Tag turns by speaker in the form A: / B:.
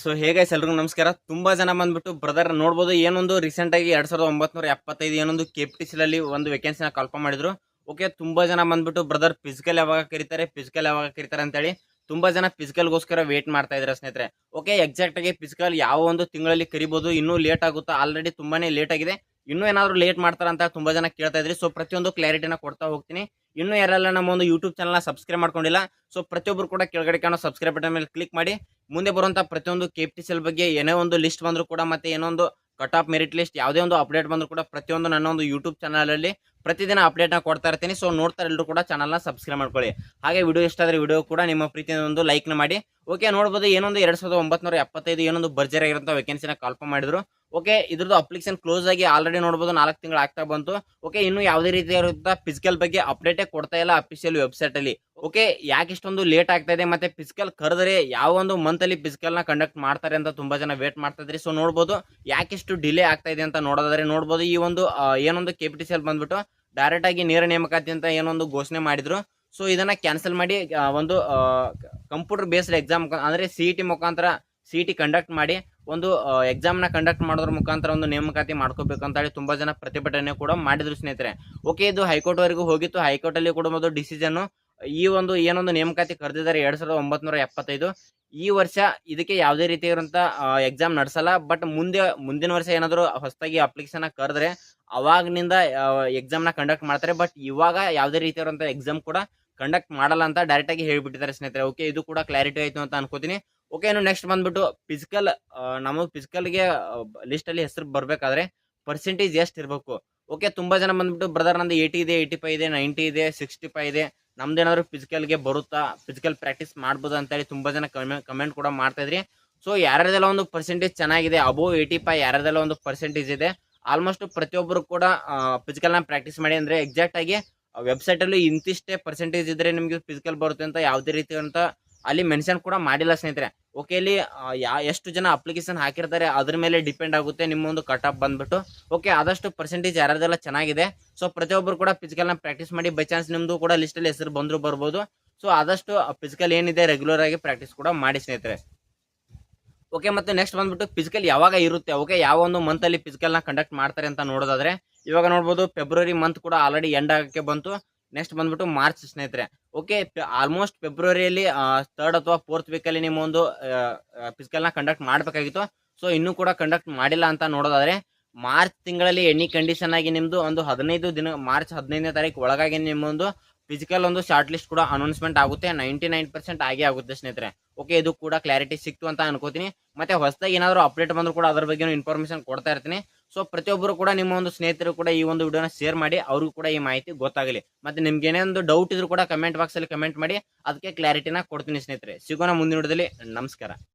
A: So ಹೇಗೈಸ್ ಎಲ್ರಿಗೂ ನಮಸ್ಕಾರ. ತುಂಬಾ ಜನ ಬಂದ್ಬಿಟ್ಟು ಬ್ರದರ್ ನೋಡ್ಬೋದು, ಏನೊಂದು ರೀಸೆಂಟ್ ಆಗಿ ಎರಡ್ ಸಾವಿರದ ಒಂಬತ್ನೂರ ಎಪ್ಪತ್ತೈದು ಏನೊಂದು ಕೆಪಿಟಿಸಿಲಲ್ಲಿ ಒಂದು ವೇಕೆನ್ಸಿನ ಕಲ್ಪ ಮಾಡಿದ್ರು. ಓಕೆ ತುಂಬಾ ಜನ ಬಂದ್ಬಿಟ್ಟು ಬ್ರದರ್ ಫಿಸಿಕಲ್ ಯಾವಾಗ ಕರೀತಾರೆ ಫಿಸಿಕಲ್ ಯಾವಾಗ ಕರೀತಾರೆ ಅಂತೇಳಿ ತುಂಬಾ ಜನ ಫಿಸಿಕಲ್ಗೋಸ್ಕರ ವೇಟ್ ಮಾಡ್ತಾ ಇದ್ದಾರೆ ಸ್ನೇಹಿತರೆ. ಓಕೆ ಎಕ್ಸಾಕ್ಟ್ ಆಗಿ ಫಿಸಿಕಲ್ ಯಾವ ಒಂದು ತಿಂಗಳಲ್ಲಿ ಕರಿಬಹುದು ಇನ್ನೂ ಲೇಟ್ ಆಗುತ್ತಾ? ಆಲ್ರೆಡಿ ತುಂಬಾನೇ ಲೇಟ್ ಆಗಿದೆ. ಇನ್ನೂ ಏನಾದರೂ ಲೇಟ್ ಮಾಡ್ತಾರ ಅಂತ ತುಂಬ ಜನ ಕೇಳ್ತಾ ಇದ್ರಿ. ಸೊ ಪ್ರತಿಯೊಂದು ಕ್ಲಾರಿಟಿನ ಕೊಡ್ತಾ ಹೋಗ್ತೀನಿ. ಇನ್ನೂ ಯಾರೆಲ್ಲ ನಮ್ಮ ಒಂದು ಯೂಟ್ಯೂಬ್ ಚಾನಲ್ನ ಸಬ್ಸ್ಕ್ರೈಬ್ ಮಾಡ್ಕೊಂಡಿಲ್ಲ ಸೊ ಪ್ರತಿಯೊಬ್ಬರು ಕೂಡ ಕೆಳಗಡೆ ಕಾಣೋ ಸಬ್ಸ್ಕ್ರೈಬ್ ಬಟನ್ ಮೇಲೆ ಕ್ಲಿಕ್ ಮಾಡಿ. ಮುಂದೆ ಬರುವಂಥ ಪ್ರತಿಯೊಂದು ಕೆ ಪಿ ಸಿ ಬಗ್ಗೆ ಏನೇ ಒಂದು ಲಿಸ್ಟ್ ಬಂದರೂ ಕೂಡ ಮತ್ತೆ ಏನೋ ಒಂದು ಕಟ್ ಆಫ್ ಮೆರಿಟ್ ಲಿಸ್ಟ್ ಯಾವುದೇ ಒಂದು ಅಪ್ಡೇಟ್ ಬಂದರೂ ಕೂಡ ಪ್ರತಿಯೊಂದು ನನ್ನ ಒಂದು ಯೂಟ್ಯೂಬ್ ಚಾನಲ್ ಅಲ್ಲಿ ಪ್ರತಿದಿನ ಅಪ್ಡೇಟ್ನ ಕೊಡ್ತಾ ಇರ್ತೀನಿ. ಸೊ ನೋಡ್ತಾರೆ ಎಲ್ಲರೂ ಕೂಡ ಚಾನಲ್ನ ಸಬ್ಸ್ಕ್ರೈಬ್ ಮಾಡ್ಕೊಳ್ಳಿ. ಹಾಗೆ ವಿಡಿಯೋ ಇಷ್ಟ ಆದ್ರೆ ವಿಡಿಯೋ ಕೂಡ ನಿಮ್ಮ ಪ್ರೀತಿಯಿಂದ ಒಂದು ಲೈಕ್ನ ಮಾಡಿ. ಓಕೆ ನೋಡ್ಬೋದು ಏನೊಂದು ಎರಡು ಸಾವಿರದ ಒಂಬತ್ನೂರ ಎಪ್ಪತ್ತೈದು ಏನೊಂದು ಆಗಿರೋಂಥ ವೇಕೆನ್ಸಿನ ಕಾಲ್ಫರ್ ಮಾಡಿದ್ರು. ಓಕೆ ಇದ್ರದ್ದು ಅಪ್ಲಿಕೇಶನ್ ಕ್ಲೋಸ್ ಆಗಿ ಆಲ್ರೆಡಿ ನೋಡ್ಬೋದು ನಾಲ್ಕು ತಿಂಗಳು ಆಗ್ತಾ ಬಂತು. ಓಕೆ ಇನ್ನು ಯಾವುದೇ ರೀತಿಯಾದಂಥ ಫಿಸಿಕಲ್ ಬಗ್ಗೆ ಅಪ್ಡೇಟೇ ಕೊಡ್ತಾ ಇಲ್ಲ ಅಫಿಷಿಯಲ್ ವೆಬ್ಸೈಟ್ ಅಲ್ಲಿ. ಓಕೆ, ಯಾಕೆ ಇಷ್ಟೊಂದು ಲೇಟ್ ಆಗ್ತಾ ಇದೆ ಮತ್ತೆ ಫಿಸಿಕಲ್ ಕರೆದ್ರೆ ಯಾವ ಒಂದು ಮಂತ್ ಅಲ್ಲಿ ಫಿಸಿಕಲ್ನ ಕಂಡಕ್ಟ್ ಮಾಡ್ತಾರೆ ಅಂತ ತುಂಬಾ ಜನ ವೇಟ್ ಮಾಡ್ತಾ ಇದ್ರಿ. ಸೊ ನೋಡ್ಬೋದು ಯಾಕಿಷ್ಟು ಡಿಲೇ ಆಗ್ತಾ ಇದೆ ಅಂತ ನೋಡೋದಾದ್ರೆ, ನೋಡ್ಬೋದು ಈ ಒಂದು ಏನೊಂದು ಕೆ ಪಿ ಬಂದ್ಬಿಟ್ಟು ಡೈರೆಕ್ಟ್ ಆಗಿ ನೇರ ನೇಮಕಾತಿ ಅಂತ ಏನೊಂದು ಘೋಷಣೆ ಮಾಡಿದ್ರು. ಸೊ ಇದನ್ನ ಕ್ಯಾನ್ಸಲ್ ಮಾಡಿ ಒಂದು ಕಂಪ್ಯೂಟರ್ ಬೇಸ್ಡ್ ಎಕ್ಸಾಮ್ ಅಂದ್ರೆ ಸಿ ಟಿ ಮುಖಾಂತರ ಸಿ ಟಿ ಕಂಡಕ್ಟ್ ಮಾಡಿ, ಒಂದು ಎಕ್ಸಾಮ್ನ ಕಂಡಕ್ಟ್ ಮಾಡೋದ್ರ ಮುಖಾಂತರ ಒಂದು ನೇಮಕಾತಿ ಮಾಡ್ಕೋಬೇಕು ಹೇಳಿ ತುಂಬಾ ಜನ ಪ್ರತಿಭಟನೆ ಕೂಡ ಮಾಡಿದ್ರು ಸ್ನೇಹಿತರೆ. ಓಕೆ, ಇದು ಹೈಕೋರ್ಟ್ ವರೆಗೂ ಹೋಗಿತ್ತು. ಹೈಕೋರ್ಟ್ ಅಲ್ಲಿ ಕೂಡ ಒಂದು ಡಿಸಿಷನ್ ಈ ಒಂದು ಏನೊಂದು ನೇಮಕಾತಿ ಕರೆದಿದ್ದಾರೆ ಎರಡ್ ಸಾವಿರದ ಒಂಬತ್ನೂರ ಎಪ್ಪತ್ತೈದು. ಈ ವರ್ಷ ಇದಕ್ಕೆ ಯಾವುದೇ ರೀತಿ ಇರುವಂತ ಎಕ್ಸಾಮ್ ನಡೆಸಲ್ಲ. ಬಟ್ ಮುಂದೆ, ಮುಂದಿನ ವರ್ಷ ಏನಾದರೂ ಹೊಸದಾಗಿ ಅಪ್ಲಿಕೇಶನ್ ಕರೆದ್ರೆ ಅವಾಗ್ನಿಂದ ಎಕ್ಸಾಮ್ನ ಕಂಡಕ್ಟ್ ಮಾಡ್ತಾರೆ. ಬಟ್ ಇವಾಗ ಯಾವುದೇ ರೀತಿ ಇರುವಂತ ಎಕ್ಸಾಮ್ ಕೂಡ ಕಂಡಕ್ಟ್ ಮಾಡಲ್ಲ ಅಂತ ಡೈರೆಕ್ಟ್ ಆಗಿ ಹೇಳ್ಬಿಟ್ಟಿದ್ದಾರೆ ಸ್ನೇಹಿತರೆ. ಓಕೆ ಇದು ಕೂಡ ಕ್ಲಾರಿಟಿ ಆಯ್ತು ಅಂತ ಅನ್ಕೋತೀನಿ. ಓಕೆ ಇನ್ನು ನೆಕ್ಸ್ಟ್ ಬಂದ್ಬಿಟ್ಟು ಫಿಸಿಕಲ್ ನಮಗೆ ಫಿಸಿಕಲ್ಗೆ ಲಿಸ್ಟ್ ಅಲ್ಲಿ ಹೆಸರು ಬರಬೇಕಾದ್ರೆ ಪರ್ಸೆಂಟೇಜ್ ಎಷ್ಟು ಇರಬೇಕು? ಓಕೆ ತುಂಬಾ ಜನ ಬಂದ್ಬಿಟ್ಟು ಬ್ರದರ್ ನಂದು ಏಯ್ಟಿ ಇದೆ ಏಯ್ಟಿ ಫೈವ್ ಇದೆ ನೈಂಟಿ ಇದೆ ಸಿಕ್ಸ್ಟಿ ಫೈವ್ ಇದೆ. ನಮ್ದೇನಾದ್ರು ಫಿಸಿಕಲ್ಗೆ ಬರುತ್ತಾ? ಫಿಸಿಕಲ್ ಪ್ರಾಕ್ಟೀಸ್ ಮಾಡ್ಬೋದು ಅಂತೇಳಿ ತುಂಬಾ ಜನ ಕಮೆಂಟ್ ಕೂಡ ಮಾಡ್ತಾ ಇದ್ರಿ. ಸೊ ಯಾರ್ಯಾರದೆಲ್ಲ ಒಂದು ಪರ್ಸೆಂಟೇಜ್ ಚೆನ್ನಾಗಿದೆ ಅಬೋ ಏಯ್ಟಿ ಫೈವ್ ಯಾರ್ಯಾರದೆಲ್ಲ ಒಂದು ಪರ್ಸೆಂಟೇಜ್ ಇದೆ ಆಲ್ಮೋಸ್ಟ್ ಪ್ರತಿಯೊಬ್ಬರು ಕೂಡ ಫಿಸಿಕಲ್ನ ಪ್ರಾಕ್ಟೀಸ್ ಮಾಡಿ ಅಂದ್ರೆ ಎಕ್ಸಾಕ್ಟ್ ಆಗಿ ವೆಬ್ಸೈಟ್ ಅಲ್ಲಿ ಇಂತಿಷ್ಟೇ ಪರ್ಸೆಂಟೇಜ್ ಇದ್ರೆ ನಿಮಗೆ ಫಿಸಿಕಲ್ ಬರುತ್ತೆ ಅಂತ ಯಾವುದೇ ರೀತಿ ಅಲ್ಲಿ ಮೆನ್ಷನ್ ಕೂಡ ಮಾಡಿಲ್ಲ ಸ್ನೇಹಿತರೆ. ಓಕೆ ಇಲ್ಲಿ ಎಷ್ಟು ಜನ ಅಪ್ಲಿಕೇಶನ್ ಹಾಕಿರ್ತಾರೆ, ಅದ್ರ ಮೇಲೆ ಡಿಪೆಂಡ್ ಆಗುತ್ತೆ ನಿಮ್ಮ ಒಂದು ಕಟ್ ಆಫ್ ಬಂದ್ಬಿಟ್ಟು. ಓಕೆ ಆದಷ್ಟು ಪರ್ಸೆಂಟೇಜ್ ಯಾರದೆಲ್ಲ ಚೆನ್ನಾಗಿದೆ. ಸೊ ಪ್ರತಿಯೊಬ್ಬರು ಕೂಡ ಫಿಸಿಕಲ್ನ ಪ್ರಾಕ್ಟೀಸ್ ಮಾಡಿ ಬೈ ಚಾನ್ಸ್ ನಿಮ್ದು ಕೂಡ ಲಿಸ್ಟ್ ಅಲ್ಲಿ ಹೆಸರು ಬಂದ್ರು ಬರ್ಬೋದು. ಸೊ ಆದಷ್ಟು ಫಿಸಿಕಲ್ ಏನಿದೆ ರೆಗ್ಯುಲರ್ ಆಗಿ ಪ್ರಾಕ್ಟೀಸ್ ಕೂಡ ಮಾಡಿ ಸ್ನೇಹಿತರೆ. ಓಕೆ ಮತ್ತೆ ನೆಕ್ಸ್ಟ್ ಬಂದ್ಬಿಟ್ಟು ಫಿಸಿಕಲ್ ಯಾವಾಗ ಇರುತ್ತೆ? ಓಕೆ ಯಾವ ಒಂದು ಮಂತ್ ಅಲ್ಲಿ ಫಿಸಿಕಲ್ನ ಕಂಡಕ್ಟ್ ಮಾಡ್ತಾರೆ ಅಂತ ನೋಡೋದಾದ್ರೆ, ಇವಾಗ ನೋಡ್ಬೋದು ಫೆಬ್ರವರಿ ಮಂತ್ ಕೂಡ ಆಲ್ರೆಡಿ ಎಂಡ್ ಆಗಕ್ಕೆ ಬಂತು. ನೆಕ್ಸ್ಟ್ ಬಂದ್ಬಿಟ್ಟು ಮಾರ್ಚ್ ಸ್ನೇಹಿತರೆ. ಓಕೆ ಆಲ್ಮೋಸ್ಟ್ ಫೆಬ್ರವರಿಯಲ್ಲಿ ಥರ್ಡ್ ಅಥವಾ ಫೋರ್ತ್ ವೀಕಲ್ಲಿ ನಿಮ್ಮೊಂದು ಫಿಸಿಕಲ್ನ ಕಂಡಕ್ಟ್ ಮಾಡಬೇಕಾಗಿತ್ತು. ಸೊ ಇನ್ನೂ ಕೂಡ ಕಂಡಕ್ಟ್ ಮಾಡಿಲ್ಲ ಅಂತ ನೋಡೋದಾದರೆ ಮಾರ್ಚ್ ತಿಂಗಳಲ್ಲಿ ಎನಿ ಕಂಡೀಷನ್ ಆಗಿ ನಿಮ್ಮದು ಒಂದು ಹದಿನೈದು ದಿನ ಮಾರ್ಚ್ ಹದಿನೈದನೇ ತಾರೀಕು ಒಳಗಾಗಿ ನಿಮ್ಮೊಂದು ಫಿಸಿಕಲ್ ಒಂದು ಶಾರ್ಟ್ ಲಿಸ್ಟ್ ಕೂಡ ಅನೌನ್ಸ್ಮೆಂಟ್ ಆಗುತ್ತೆ. ನೈಂಟಿ ನೈನ್ ಪರ್ಸೆಂಟ್ ಆಗೇ ಆಗುತ್ತೆ ಸ್ನೇಹಿತರೆ. ಓಕೆ ಇದು ಕೂಡ ಕ್ಲಾರಿಟಿ ಸಿಕ್ತು ಅಂತ ಅನ್ಕೋತೀನಿ. ಮತ್ತೆ ಹೊಸದಾಗಿ ಏನಾದರೂ ಅಪ್ಡೇಟ್ ಬಂದರೂ ಕೂಡ ಅದ್ರ ಬಗ್ಗೆ ಇನ್ಫಾರ್ಮೇಷನ್ ಕೊಡ್ತಾ ಇರ್ತೀನಿ. ಸೊ ಪ್ರತಿಯೊಬ್ಬರು ಕೂಡ ನಿಮ್ಮ ಒಂದು ಸ್ನೇಹಿತರು ಕೂಡ ಈ ಒಂದು ವಿಡಿಯೋನ ಶೇರ್ ಮಾಡಿ ಅವ್ರಿಗೂ ಕೂಡ ಈ ಮಾಹಿತಿ ಗೊತ್ತಾಗಲಿ. ಮತ್ತೆ ನಿಮ್ಗೆ ಏನೇ ಒಂದು ಡೌಟ್ ಇದ್ರು ಕೂಡ ಕಮೆಂಟ್ ಬಾಕ್ಸ್ ಅಲ್ಲಿ ಕಮೆಂಟ್ ಮಾಡಿ, ಅದಕ್ಕೆ ಕ್ಲಾರಿಟಿನ ಕೊಡ್ತೀನಿ ಸ್ನೇಹಿತರೆ. ಸಿಗೋಣ ಮುಂದಿನ ವಿಡಿಯೋದಲ್ಲಿ. ನಮಸ್ಕಾರ.